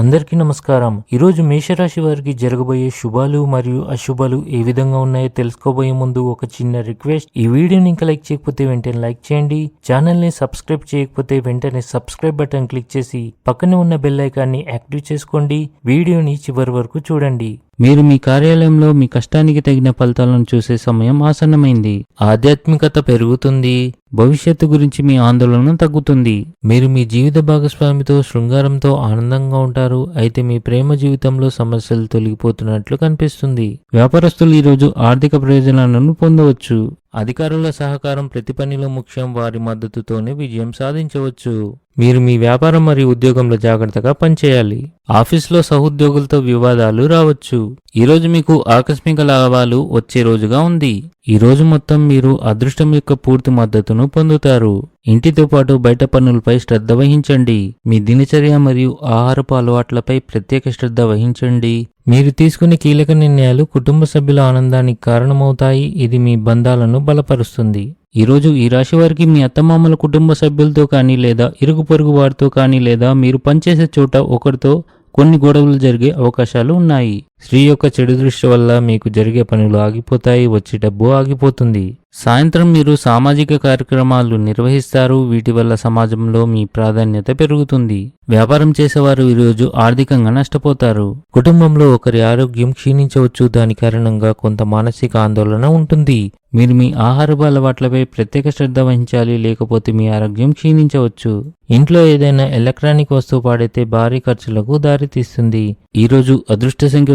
అందరికీ నమస్కారం. ఈరోజు మేషరాశి వారికి జరగబోయే శుభాలు మరియు అశుభాలు ఏ విధంగా ఉన్నాయో తెలుసుకోబోయే ముందు ఒక చిన్న రిక్వెస్ట్. ఈ వీడియోని ఇంకా లైక్ చేయకపోతే వెంటనే లైక్ చేయండి. ఛానల్ని సబ్స్క్రైబ్ చేయకపోతే వెంటనే సబ్స్క్రైబ్ బటన్ క్లిక్ చేసి పక్కనే ఉన్న బెల్ ఐకాన్ని యాక్టివ్ చేసుకోండి. వీడియోని చివరి వరకు చూడండి. మీరు మీ కార్యాలయంలో మీ కష్టానికి తగిన ఫలితాలను చూసే సమయం ఆసన్నమైంది. ఆధ్యాత్మికత పెరుగుతుంది. భవిష్యత్తు గురించి మీ ఆందోళన తగ్గుతుంది. మీరు మీ జీవిత భాగస్వామితో శృంగారంతో ఆనందంగా ఉంటారు. అయితే మీ ప్రేమ జీవితంలో సమస్యలు తొలగిపోతున్నట్లు కనిపిస్తుంది. వ్యాపారస్తులు ఈరోజు ఆర్థిక ప్రయోజనాలను పొందవచ్చు. అధికారుల సహకారం ప్రతి పనిలో ముఖ్యం వారి మద్దతుతోనే విజయం సాధించవచ్చు. మీరు మీ వ్యాపారం మరియు ఉద్యోగంలో జాగ్రత్తగా పనిచేయాలి. ఆఫీస్లో సహోద్యోగులతో వివాదాలు రావచ్చు. ఈరోజు మీకు ఆకస్మిక లాభాలు వచ్చే రోజుగా ఉంది. ఈ రోజు మొత్తం మీరు అదృష్టం యొక్క పూర్తి మద్దతును పొందుతారు. ఇంటితో పాటు బయట పనులపై శ్రద్ధ వహించండి. మీ దినచర్య మరియు ఆహారపు అలవాట్లపై ప్రత్యేక శ్రద్ధ వహించండి. మీరు తీసుకునే కీలక నిర్ణయాలు కుటుంబ సభ్యుల ఆనందానికి కారణమవుతాయి. ఇది మీ బంధాలను బలపరుస్తుంది. ఈరోజు ఈ రాశి వారికి మీ అత్తమామల కుటుంబ సభ్యులతో కానీ లేదా ఇరుగు పొరుగు వారితో కానీ లేదా మీరు పనిచేసే చోట ఒకరితో కొన్ని గొడవలు జరిగే అవకాశాలు ఉన్నాయి. స్త్రీ యొక్క చెడు దృష్టి వల్ల మీకు జరిగే పనులు ఆగిపోతాయి వచ్చే డబ్బు ఆగిపోతుంది. సాయంత్రం మీరు సామాజిక కార్యక్రమాలు నిర్వహిస్తారు వీటి వల్ల సమాజంలో మీ ప్రాధాన్యత పెరుగుతుంది. వ్యాపారం చేసేవారు ఈరోజు ఆర్థికంగా నష్టపోతారు. కుటుంబంలో ఒకరి ఆరోగ్యం క్షీణించవచ్చు దాని కారణంగా కొంత మానసిక ఆందోళన ఉంటుంది. మీరు మీ ఆహారపు అలవాట్లపై ప్రత్యేక శ్రద్ధ వహించాలి లేకపోతే మీ ఆరోగ్యం క్షీణించవచ్చు. ఇంట్లో ఏదైనా ఎలక్ట్రానిక్ వస్తువు పాడైతే భారీ ఖర్చులకు దారితీస్తుంది. ఈరోజు అదృష్ట సంఖ్య